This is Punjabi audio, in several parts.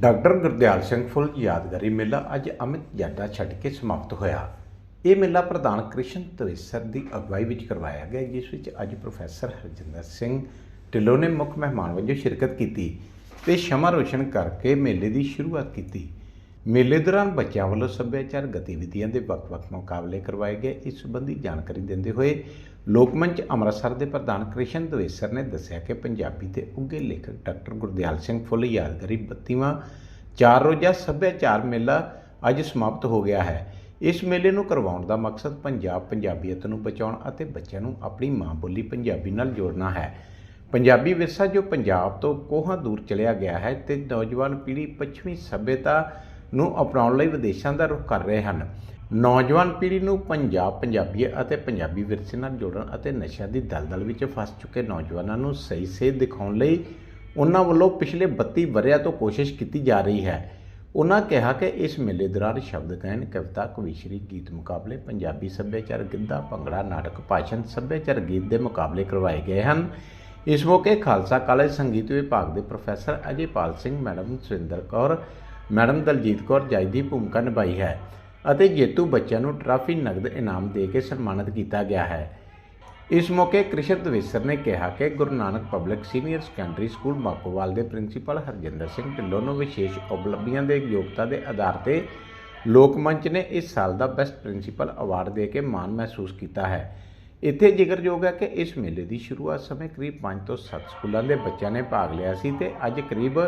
Doctor Gurdial Singh Phull ਯਾਦਗਾਰੀ ਮੇਲਾ ਅੱਜ ਅਮਿਤ ਜੱਟਾ ਛੱਡ ਕੇ ਸਮਾਪਤ ਹੋਇਆ। ਇਹ ਮੇਲਾ ਪ੍ਰਧਾਨ ਕ੍ਰਿਸ਼ਨ ਤਵੇਸਰ ਦੀ ਅਗਵਾਈ ਵਿੱਚ ਕਰਵਾਇਆ ਗਿਆ, ਜਿਸ ਵਿੱਚ ਅੱਜ ਪ੍ਰੋਫੈਸਰ ਹਰਜਿੰਦਰ ਸਿੰਘ ਢਿੱਲੋਂ ਨੇ ਮੁੱਖ ਮਹਿਮਾਨ ਵਜੋਂ ਸ਼ਿਰਕਤ ਕੀਤੀ ਤੇ ਸ਼ਮਾ ਰੋਸ਼ਨ ਕਰਕੇ ਮੇਲੇ ਦੀ ਸ਼ੁਰੂਆਤ ਕੀਤੀ। ਮੇਲੇ ਦੌਰਾਨ ਬੱਚਿਆਂ ਵੱਲੋਂ ਸੱਭਿਆਚਾਰ ਗਤੀਵਿਧੀਆਂ ਦੇ ਵੱਖ-ਵੱਖ ਮੁਕਾਬਲੇ ਕਰਵਾਏ ਗਏ। ਇਸ ਸੰਬੰਧੀ ਜਾਣਕਾਰੀ ਦਿੰਦੇ ਹੋਏ ਲੋਕ ਮੰਚ ਅੰਮ੍ਰਿਤਸਰ ਦੇ ਪ੍ਰਧਾਨ ਕ੍ਰਿਸ਼ਨ ਦਵੇਸਰ ਨੇ ਦੱਸਿਆ ਕਿ ਪੰਜਾਬੀ ਦੇ ਉੱਘੇ ਲੇਖਕ ਡਾਕਟਰ ਗੁਰਦਿਆਲ ਸਿੰਘ ਫੁੱਲ, ਯਾਦਗਾਰੀ 32ਵਾਂ ਚਾਰ ਰੋਜ਼ਾ ਸੱਭਿਆਚਾਰ ਮੇਲਾ ਅੱਜ ਸਮਾਪਤ ਹੋ ਗਿਆ ਹੈ। ਇਸ ਮੇਲੇ ਨੂੰ ਕਰਵਾਉਣ ਦਾ ਮਕਸਦ ਪੰਜਾਬ ਪੰਜਾਬੀਅਤ ਨੂੰ ਬਚਾਉਣ ਅਤੇ ਬੱਚਿਆਂ ਨੂੰ ਆਪਣੀ ਮਾਂ ਬੋਲੀ ਪੰਜਾਬੀ ਨਾਲ ਜੋੜਨਾ ਹੈ। ਪੰਜਾਬੀ ਵਿਰਸਾ ਜੋ ਪੰਜਾਬ ਤੋਂ ਕੋਹਾਂ ਦੂਰ ਚਲਿਆ ਗਿਆ ਹੈ ਤੇ ਨੌਜਵਾਨ ਪੀੜ੍ਹੀ ਪੱਛਮੀ ਸੱਭਿਅਤਾ ਨੂੰ ਅਪਣਾਉਣ ਲਈ ਵਿਦੇਸ਼ਾਂ ਦਾ ਰੁਖ ਕਰ ਰਹੇ ਹਨ। ਨੌਜਵਾਨ ਪੀੜ੍ਹੀ ਨੂੰ ਪੰਜਾਬ, ਪੰਜਾਬੀ ਅਤੇ ਪੰਜਾਬੀ ਵਿਰਸੇ ਨਾਲ ਜੋੜਨ ਅਤੇ ਨਸ਼ਿਆਂ ਦੀ ਦਲਦਲ ਵਿੱਚ ਫਸ ਚੁੱਕੇ ਨੌਜਵਾਨਾਂ ਨੂੰ ਸਹੀ ਸੇਧ ਦਿਖਾਉਣ ਲਈ ਉਹਨਾਂ ਵੱਲੋਂ ਪਿਛਲੇ 32 ਵਰ੍ਹਿਆਂ ਤੋਂ ਕੋਸ਼ਿਸ਼ ਕੀਤੀ ਜਾ ਰਹੀ ਹੈ। ਉਹਨਾਂ ਕਿਹਾ ਕਿ ਇਸ ਮੇਲੇ ਦੌਰਾਨ ਸ਼ਬਦ ਗਾਇਨ ਕਵਿਤਾ, ਕਵੀਸ਼ਰੀ, ਗੀਤ ਮੁਕਾਬਲੇ, ਪੰਜਾਬੀ ਸੱਭਿਆਚਾਰ, ਗਿੱਧਾ, ਭੰਗੜਾ, ਨਾਟਕ, ਭਾਸ਼ਣ, ਸੱਭਿਆਚਾਰ ਗੀਤ ਦੇ ਮੁਕਾਬਲੇ ਕਰਵਾਏ ਗਏ ਹਨ। ਇਸ ਮੌਕੇ ਖਾਲਸਾ ਕਾਲਜ ਸੰਗੀਤ ਵਿਭਾਗ ਦੇ professor Ajaypal Singh, madam Surinder Kaur madam Daljit Kaur ਜੱਜ ਦੀ ਭੂਮਿਕਾ ਨਿਭਾਈ ਹੈ ਅਤੇ ਜੇਤੂ ਬੱਚਿਆਂ ਨੂੰ ਟਰਾਫੀ ਨਗਦ ਇਨਾਮ ਦੇ ਕੇ ਸਨਮਾਨਿਤ ਕੀਤਾ ਗਿਆ ਹੈ। ਇਸ ਮੌਕੇ ਕ੍ਰਿਸ਼ਨ ਦਵੇਸਰ ਨੇ ਕਿਹਾ ਕਿ Guru Nanak public senior secondary school Makowal ਦੇ ਪ੍ਰਿੰਸੀਪਲ ਹਰਜਿੰਦਰ ਸਿੰਘ ਢਿੱਲੋਂ ਨੂੰ ਵਿਸ਼ੇਸ਼ ਉਪਲਬਧੀਆਂ ਦੇ ਯੋਗਤਾ ਦੇ ਆਧਾਰ ਤੇ ਲੋਕ ਮੰਚ ਨੇ ਇਸ ਸਾਲ ਦਾ ਬੈਸਟ ਪ੍ਰਿੰਸੀਪਲ ਅਵਾਰਡ ਦੇ ਕੇ ਮਾਣ ਮਹਿਸੂਸ ਕੀਤਾ ਹੈ। ਇੱਥੇ ਜ਼ਿਕਰਯੋਗ ਹੈ ਕਿ ਇਸ ਮੇਲੇ ਦੀ ਸ਼ੁਰੂਆਤ ਸਮੇਂ ਕਰੀਬ 5 ਤੋਂ 7 ਸਕੂਲਾਂ ਦੇ ਬੱਚਿਆਂ ਨੇ ਭਾਗ ਲਿਆ ਸੀ ਤੇ ਅੱਜ ਕਰੀਬ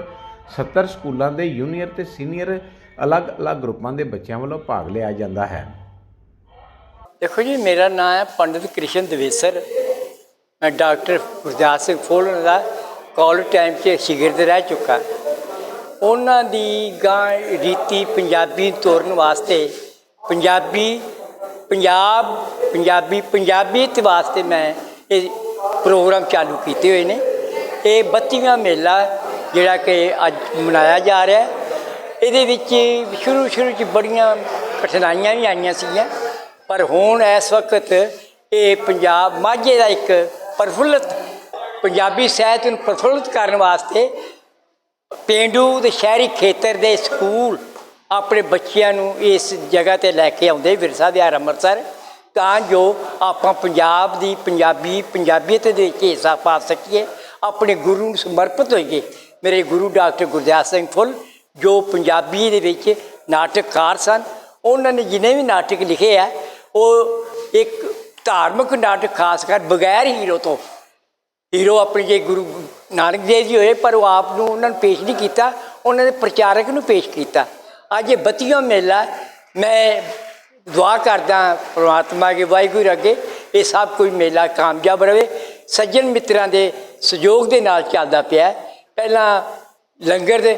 70 ਸਕੂਲਾਂ ਦੇ ਜੂਨੀਅਰ ਤੇ ਸੀਨੀਅਰ ਅਲੱਗ-ਅਲੱਗ ਗਰੁੱਪਾਂ ਦੇ ਬੱਚਿਆਂ ਵੱਲੋਂ ਭਾਗ ਲਿਆ ਜਾਂਦਾ ਹੈ। ਦੇਖੋ ਜੀ, ਮੇਰਾ ਨਾਮ ਹੈ ਪੰਡਿਤ ਕ੍ਰਿਸ਼ਨ ਦਵੇਸਰ। ਮੈਂ ਡਾਕਟਰ ਗੁਰਦਾਸ ਸਿੰਘ ਫੁੱਲ ਦਾ ਕਾਲਜ ਟਾਈਮ 'ਚ ਸ਼ਾਗਿਰਦ ਰਹਿ ਚੁੱਕਾ। ਉਹਨਾਂ ਦੀ ਗਾਂ ਰੀਤੀ ਪੰਜਾਬੀ ਤੋਰਨ ਵਾਸਤੇ, ਪੰਜਾਬੀ, ਪੰਜਾਬ, ਪੰਜਾਬੀ ਪੰਜਾਬੀਅਤ ਵਾਸਤੇ ਮੈਂ ਇਹ ਪ੍ਰੋਗਰਾਮ ਚਾਲੂ ਕੀਤੇ ਹੋਏ ਨੇ। ਇਹ 32ਵਾਂ ਮੇਲਾ ਜਿਹੜਾ ਕਿ ਅੱਜ ਮਨਾਇਆ ਜਾ ਰਿਹਾ ਹੈ। ਇਹਦੇ ਵਿੱਚ ਸ਼ੁਰੂ ਸ਼ੁਰੂ 'ਚ ਬੜੀਆਂ ਕਠਿਨਾਈਆਂ ਵੀ ਆਈਆਂ ਸੀਗੀਆਂ, ਪਰ ਹੁਣ ਇਸ ਵਕਤ ਇਹ ਪੰਜਾਬ ਮਾਝੇ ਦਾ ਇੱਕ ਪ੍ਰਫੁੱਲਤ ਪੰਜਾਬੀ ਸਾਹਿਤ ਨੂੰ ਪ੍ਰਫੁੱਲਤ ਕਰਨ ਵਾਸਤੇ ਪੇਂਡੂ ਤੇ ਸ਼ਹਿਰੀ ਖੇਤਰ ਦੇ ਸਕੂਲ ਆਪਣੇ ਬੱਚਿਆਂ ਨੂੰ ਇਸ ਜਗ੍ਹਾ ਤੇ ਲੈ ਕੇ ਆਉਂਦੇ ਵਿਰਸਾ ਵਿਹਾਰ ਅੰਮ੍ਰਿਤਸਰ। ਤਾਂ ਜੋ ਆਪਾਂ ਪੰਜਾਬ ਦੀ ਪੰਜਾਬੀ, ਪੰਜਾਬੀਅਤ ਦੇ ਵਿੱਚ ਹਿੱਸਾ ਪਾ ਸਕੀਏ, ਆਪਣੇ ਗੁਰੂ ਨੂੰ ਸਮਰਪਿਤ ਹੋਈਏ। ਮੇਰੇ ਗੁਰੂ ਡਾਕਟਰ ਗੁਰਦਿਆਲ ਸਿੰਘ ਫੁੱਲ, ਜੋ ਪੰਜਾਬੀ ਦੇ ਵਿੱਚ ਨਾਟਕਕਾਰ ਸਨ, ਉਹਨਾਂ ਨੇ ਜਿਨੇ ਵੀ ਨਾਟਕ ਲਿਖੇ ਆ, ਉਹ ਇੱਕ ਧਾਰਮਿਕ ਨਾਟਕ ਖਾਸ ਕਰ ਬਗੈਰ ਹੀਰੋ ਤੋਂ, ਹੀਰੋ ਆਪਣੇ ਜੇ ਗੁਰੂ ਨਾਨਕ ਦੇਵ ਜੀ ਹੋਏ, ਪਰ ਉਹ ਆਪ ਨੂੰ ਉਹਨਾਂ ਨੂੰ ਪੇਸ਼ ਨਹੀਂ ਕੀਤਾ, ਉਹਨਾਂ ਦੇ ਪ੍ਰਚਾਰਕ ਨੂੰ ਪੇਸ਼ ਕੀਤਾ। ਅੱਜ ਇਹ ਬੱਤੀਆਂ ਮੇਲਾ, ਮੈਂ ਦੁਆ ਕਰਦਾ ਪ੍ਰਮਾਤਮਾ ਕੇ ਵਾਹਿਗੁਰੂ ਅੱਗੇ, ਇਹ ਸਭ ਕੋਈ ਮੇਲਾ ਕਾਮਯਾਬ ਰਹੇ ਸੱਜਣ ਮਿੱਤਰਾਂ ਦੇ ਸਹਿਯੋਗ ਦੇ ਨਾਲ ਚੱਲਦਾ ਪਿਆ। ਪਹਿਲਾਂ ਲੰਗਰ ਦੇ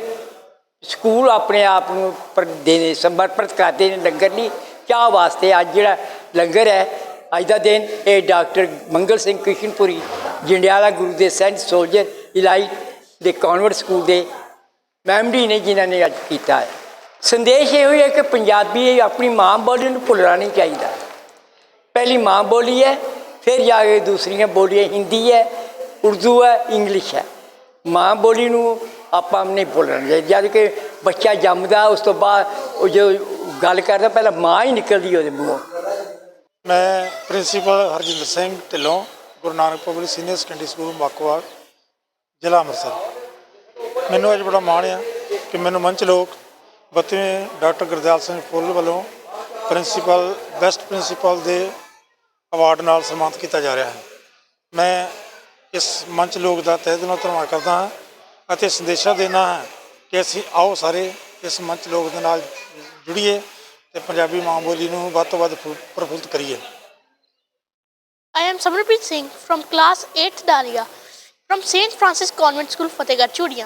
ਸਕੂਲ ਆਪਣੇ ਆਪ ਨੂੰ ਪਰ ਦੇਣੇ ਸਮਰਪਿਤ ਕਰਦੇ ਨੇ ਲੰਗਰ ਲਈ। ਚਾਹ ਵਾਸਤੇ ਅੱਜ ਜਿਹੜਾ ਲੰਗਰ ਹੈ, ਅੱਜ ਦਾ ਦਿਨ ਇਹ ਡਾਕਟਰ ਮੰਗਲ ਸਿੰਘ ਕਿਸ਼ਨਪੁਰੀ ਜੰਡਿਆਲਾ ਗੁਰੂ ਦੇ ਸੈਂਟ ਸੋਲਜਰ ਇਲਾਈ ਦੇ ਕਨਵਰਟ ਸਕੂਲ ਦੇ ਮੈਮਡੀ ਨੇ ਜਿਨ੍ਹਾਂ ਨੇ ਅੱਜ ਕੀਤਾ ਹੈ। ਸੰਦੇਸ਼ ਇਹ ਹੈ ਕਿ ਪੰਜਾਬੀ ਆਪਣੀ ਮਾਂ ਬੋਲੀ ਨੂੰ ਭੁੱਲਣਾ ਨਹੀਂ ਚਾਹੀਦਾ। ਪਹਿਲੀ ਮਾਂ ਬੋਲੀ ਹੈ, ਫਿਰ ਜਾ ਕੇ ਦੂਸਰੀਆਂ ਬੋਲੀਆਂ ਹਿੰਦੀ ਹੈ, ਉਰਦੂ ਹੈ, ਇੰਗਲਿਸ਼ ਹੈ। ਮਾਂ ਬੋਲੀ ਨੂੰ ਆਪਾਂ ਨਹੀਂ ਭੁੱਲਣਾ ਚਾਹੀਦਾ ਜਦ ਕਿ ਬੱਚਾ ਜੰਮਦਾ, ਉਸ ਤੋਂ ਬਾਅਦ ਉਹ ਜੋ ਗੱਲ ਕਰਦਾ, ਪਹਿਲਾਂ ਮਾਂ ਹੀ ਨਿਕਲਦੀ ਉਹਦੇ ਮੂੰਹੋਂ। ਮੈਂ principal Harjinder Singh Dhillon, Guru Nanak public senior secondary school Makowal ਜ਼ਿਲ੍ਹਾ ਅੰਮ੍ਰਿਤਸਰ। ਮੈਨੂੰ ਅੱਜ ਬੜਾ ਮਾਣ ਆ ਕਿ ਮੈਨੂੰ ਮੰਚ ਲੋਕ 32ਵੇਂ ਡਾਕਟਰ ਗੁਰਦਿਆਲ ਸਿੰਘ ਫੁੱਲ ਵੱਲੋਂ ਪ੍ਰਿੰਸੀਪਲ, ਬੈਸਟ ਪ੍ਰਿੰਸੀਪਲ ਦੇ ਅਵਾਰਡ ਨਾਲ ਸਨਮਾਨਿਤ ਕੀਤਾ ਜਾ ਰਿਹਾ ਹੈ। ਮੈਂ ਇਸ ਮੰਚ ਲੋਕ ਦਾ ਤਹਿ ਦਿਲੋਂ ਧੰਨਵਾਦ ਕਰਦਾ ਹਾਂ ਅਤੇ ਸੰਦੇਸ਼ਾ ਦੇਣਾ ਹੈ ਕਿ ਅਸੀਂ ਆਓ ਸਾਰੇ ਇਸ ਮੰਚ ਲੋਕ ਦੇ ਨਾਲ ਜੁੜੀਏ ਤੇ ਪੰਜਾਬੀ ਮਾਂ ਬੋਲੀ ਨੂੰ ਵੱਧ ਤੋਂ ਵੱਧ ਫੁ- ਪ੍ਰਫੁੱਲਤ ਕਰੀਏ I am Samarpreet Singh from class 8th Dalia from St. Francis Convent School, Fatehgarh, Chudia.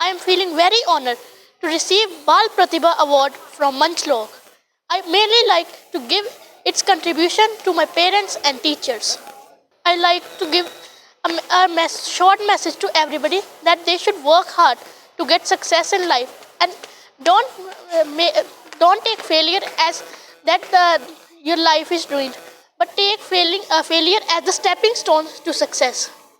I am feeling very honored to receive Bal Pratibha Award from Manchlok. I mainly like to give its contribution to my parents and teachers. I like to give a, short message to everybody that they should work hard to get success in life. And don't uh, ma- don't take failure as that uh, your life is ruined but take failing, uh, failure as the stepping stone to success